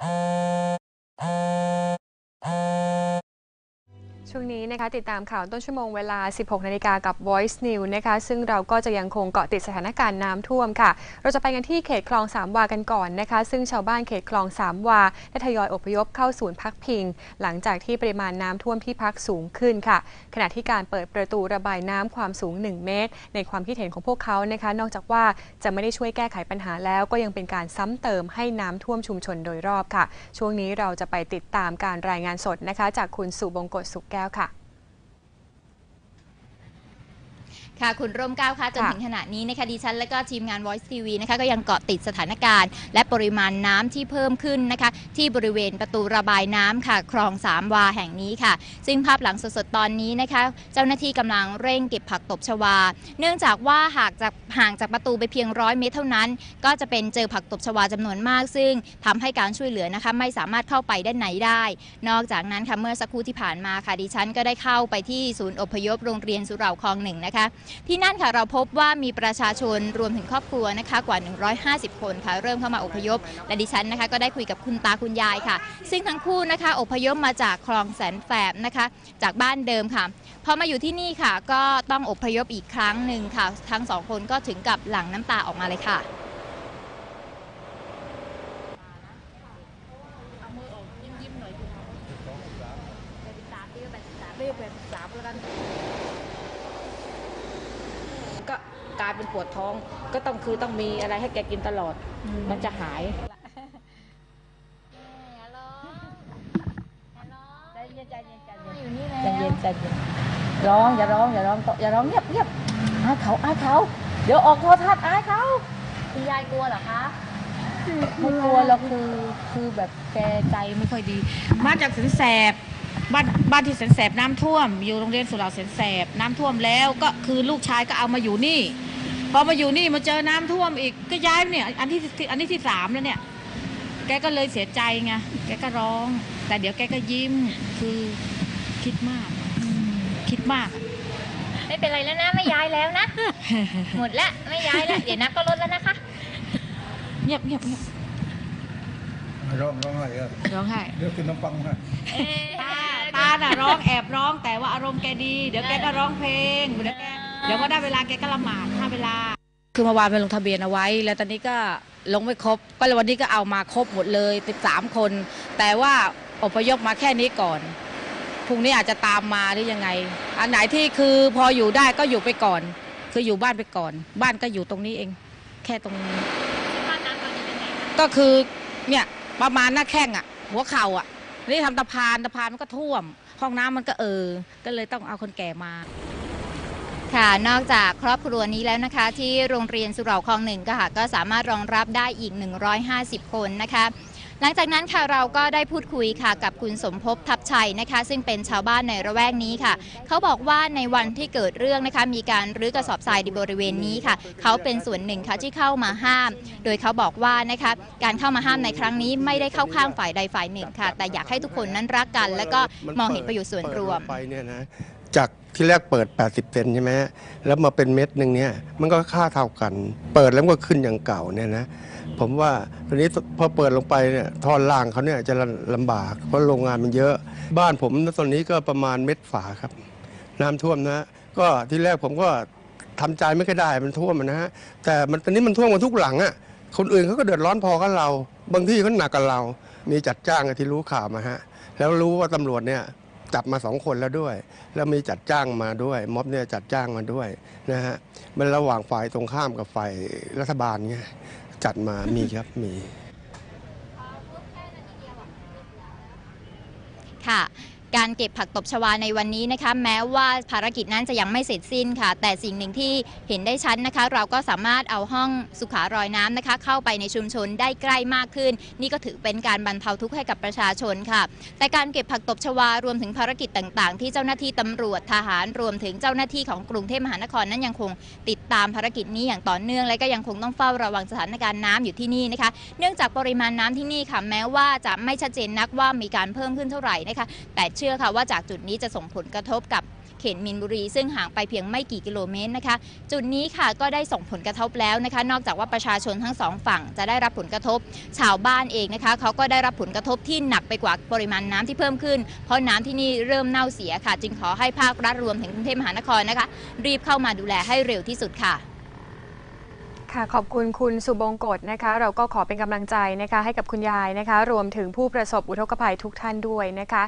Oh. ช่วงนี้นะคะติดตามข่าวต้นชั่วโมงเวลา 16 นาฬิกากับ Voice New นะคะซึ่งเราก็จะยังคงเกาะติดสถานการณ์น้ำท่วมค่ะ เราจะไปกันที่เขตคลองสามวากันก่อนนะคะซึ่งชาวบ้านเขตคลองสามวาได้ทยอยอพยพเข้าศูนย์พักพิง หลังจากที่ปริมาณน้ำท่วมที่พักสูงขึ้นค่ะ ขณะที่การเปิดประตูระบายน้ำความสูง 1 เมตร ในความคิดเห็นของพวกเขานะคะ นอกจากว่าจะไม่ได้ช่วยแก้ไขปัญหาแล้ว ก็ยังเป็นการซ้ำเติมให้น้ำท่วมชุมชนโดยรอบค่ะ ช่วงนี้เราจะไปติดตามการรายงานสดนะคะ จากคุณสุบงกตสุขแก้วค่ะ ค่ะคุณร่มเกล้าคะจนค่ะถึงขณะนี้นะคะดิฉันและก็ทีมงาน Voice TV นะคะก็ยังเกาะติดสถานการณ์ และปริมาณน้ำที่เพิ่มขึ้นนะคะ ที่บริเวณประตูระบายน้ำค่ะ คลองสามวาแห่งนี้ค่ะ ซึ่งภาพหลังสดๆตอนนี้นะคะ เจ้าหน้าที่กำลังเร่งเก็บผักตบชวา เนื่องจากว่าหากจากห่างจากประตูไปเพียงร้อยเมตรเท่านั้น ก็จะเป็นเจอผักตบชวาจำนวนมาก ซึ่งทำให้การช่วยเหลือนะคะ ไม่สามารถเข้าไปด้านไหนได้ นอกจากนั้นค่ะเมื่อสักครู่ที่ผ่านมาค่ะดิฉันก็ได้เข้าไปที่ศูนย์อพยพโรงเรียนสุเหร่าคลองหนึ่งนะคะที่นั่นค่ะเราพบว่ามีประชาชนรวมถึงครอบครัวนะคะกว่า 150 คนค่ะเริ่มเข้ามาอพยพ และดิฉันนะคะก็ได้คุยกับคุณตาคุณยายค่ะ ซึ่งทั้งคู่นะคะอพยพมาจากคลองแสนแสบนะคะ จากบ้านเดิมค่ะพอมาอยู่ที่นี่ค่ะ ก็ต้องอพยพอีกครั้งหนึ่งค่ะ ทั้งสองคนก็ถึงกับหลั่งน้ำตาออกมาเลยค่ะรีบไปสามแล้วกัน ก็กลายเป็นปวดท้อง ก็ต้องคือต้องมีอะไรให้แกกินตลอด มันจะหายใจเย็นใจเย็นใจเย็นอยู่นี่ใจแล้วเย็นใจเย็นร้องอย่าร้องอย่าร้องอย่าร้องเงียบเงียบอายเขาอายเขาเดี๋ยวออกโทรทัศน์อายเขาคุณยายกลัวเหรอคะไม่กลัวเราคือคือแบบแกใจไม่ค่อยดี มาจากแสนแสบบ้านบ้านที่แสนแสบน้ำท่วม อยู่โรงเรียนสุเหร่าแสนแสบน้ำท่วมแล้วก็คือลูกชายก็เอามาอยู่นี่ พอมาอยู่นี่มาเจอน้ำท่วมอีกก็ย้ายเนี่ยอันที่อันที่ที่สามแล้วเนี่ย แกก็เลยเสียใจไงแกก็ร้อง แต่เดี๋ยวแกก็ยิ้มคือคิดมากอืมคิดมากไม่เป็นไรแล้วนะไม่ย้ายแล้วนะหมดแล้วไม่ย้ายแล้วเดี๋ยวนะก็ลดแล้วนะคะเงียบเงียบเงียบร้องร้องไห้เออร้องไห้เดี๋ยวกินน้ำปังให้ตาตาน่ะร้องแอบร้องแต่ว่าอารมณ์แกดี เดี๋ยวแกก็ร้องเพลงเดี๋ยวแก เดี๋ยวพอได้เวลาแกก็ละหมาดถ้าเวลา คือเมื่อวานไปลงทะเบียนเอาไว้ แล้วตอนนี้ก็ลงไม่ครบ ก็เลยวันนี้ก็เอามาครบหมดเลย 13 คน แต่ว่าอพยพมาแค่นี้ก่อนพรุ่งนี้อาจจะตามมาหรือยังไง อันไหนที่คือพออยู่ได้ก็อยู่ไปก่อน คืออยู่บ้านไปก่อน บ้านก็อยู่ตรงนี้เอง แค่ตรงนี้ก็คือเนี่ยประมาณหน้าแข้งอะ หัวเข่าอะนี่ทำตะพานตะพานมันก็ท่วม ห้องน้ำมันก็เออ ก็เลยต้องเอาคนแก่มา ค่ะ นอกจากครอบครัวนี้แล้วนะคะ ที่โรงเรียนสุเหร่าคลองหนึ่งก็ค่ะก็สามารถรองรับได้อีก 150 คนนะคะหลังจากนั้นค่ะเราก็ได้พูดคุยค่ะกับคุณสมภพทับชัยนะคะ ซึ่งเป็นชาวบ้านในระแวกนี้ค่ะ เขาบอกว่าในวันที่เกิดเรื่องนะคะ มีการรื้อกระสอบทรายในบริเวณนี้ค่ะ เขาเป็นส่วนหนึ่งค่ะที่เข้ามาห้าม โดยเขาบอกว่านะคะการเข้ามาห้ามในครั้งนี้ไม่ได้เข้าข้างฝ่ายใดฝ่ายหนึ่งค่ะ แต่อยากให้ทุกคนนั้นรักกัน และก็มองเห็นประโยชน์ส่วนรวมไปเนี่ยนะ จากที่แรกเปิด 80 เซนใช่ไหมแล้วมาเป็นเม็ดหนึ่งเนี่ย มันก็ค่าเท่ากัน เปิดแล้วมันก็ขึ้นอย่างเก่าเนี่ยนะ ผมว่าตอนนี้พอเปิดลงไปเนี่ยทอนล่างเขาเนี่ยจะลำบาก เพราะโรงงานมันเยอะ บ้านผมตอนนี้ก็ประมาณเม็ดฝาครับ น้ำท่วมนะ ก็ที่แรกผมก็ทำใจไม่ค่อยได้มันท่วมนะฮะ แต่มันตอนนี้มันท่วมมาทุกหลังอะ่ะ คนอื่นเขาก็เดือดร้อนพอกับเรา บางที่เขาหนักกับเรา มีจัดจ้างที่รู้ข่าวมาฮะ แล้วรู้ว่าตำรวจเนี่ย จับมาสองคนแล้วด้วย แล้วมีจัดจ้างมาด้วย ม็อบเนี่ยจัดจ้างมาด้วยนะฮะมันระหว่างฝ่ายตรงข้ามกับฝ่ายรัฐบาลไงจัดมามีครับมีค่ะ การเก็บผักตบชวาในวันนี้นะคะ แม้ว่าภารกิจนั้นจะยังไม่เสร็จสิ้นค่ะ แต่สิ่งหนึ่งที่เห็นได้ชัดนะคะ เราก็สามารถเอาห้องสุขารอยน้ำนะคะ เข้าไปในชุมชนได้ใกล้มากขึ้น นี่ก็ถือเป็นการบรรเทาทุกข์ให้กับประชาชนค่ะ แต่การเก็บผักตบชวารวมถึงภารกิจต่าง ๆ ที่เจ้าหน้าที่ตำรวจทหารรวมถึงเจ้าหน้าที่ของกรุงเทพมหานครนั้นยังคงติดตามภารกิจนี้อย่างต่อเนื่องและก็ยังคงต้องเฝ้าระวังสถานการณ์น้ำอยู่ที่นี่นะคะ เนื่องจากปริมาณน้ำที่นี่ค่ะแม้ว่าจะไม่ชัดเจนนักว่ามีการเพิ่มขึ้นเท่าไหร่นะคะแต่เชื่อชื่อค่ะว่าจากจุดนี้จะส่งผลกระทบกับเขตมินบุรี ซึ่งห่างไปเพียงไม่กี่กิโลเมตรนะคะ จุดนี้ค่ะก็ได้ส่งผลกระทบแล้วนะคะ นอกจากว่าประชาชนทั้งสองฝั่งจะได้รับผลกระทบ ชาวบ้านเองนะคะเขาก็ได้รับผลกระทบที่หนักไปกว่าปริมาณน้ำที่เพิ่มขึ้น เพราะน้ำที่นี่เริ่มเน่าเสียค่ะ จึงขอให้ภาครัฐรวมถึงกรุงเทพมหานครนะคะ รีบเข้ามาดูแลให้เร็วที่สุดค่ะค่ะขอบคุณคุณสุบงกฎนะคะ เราก็ขอเป็นกำลังใจนะคะ ให้กับคุณยายนะคะ รวมถึงผู้ประสบอุทกภัยทุกท่านด้วยนะคะ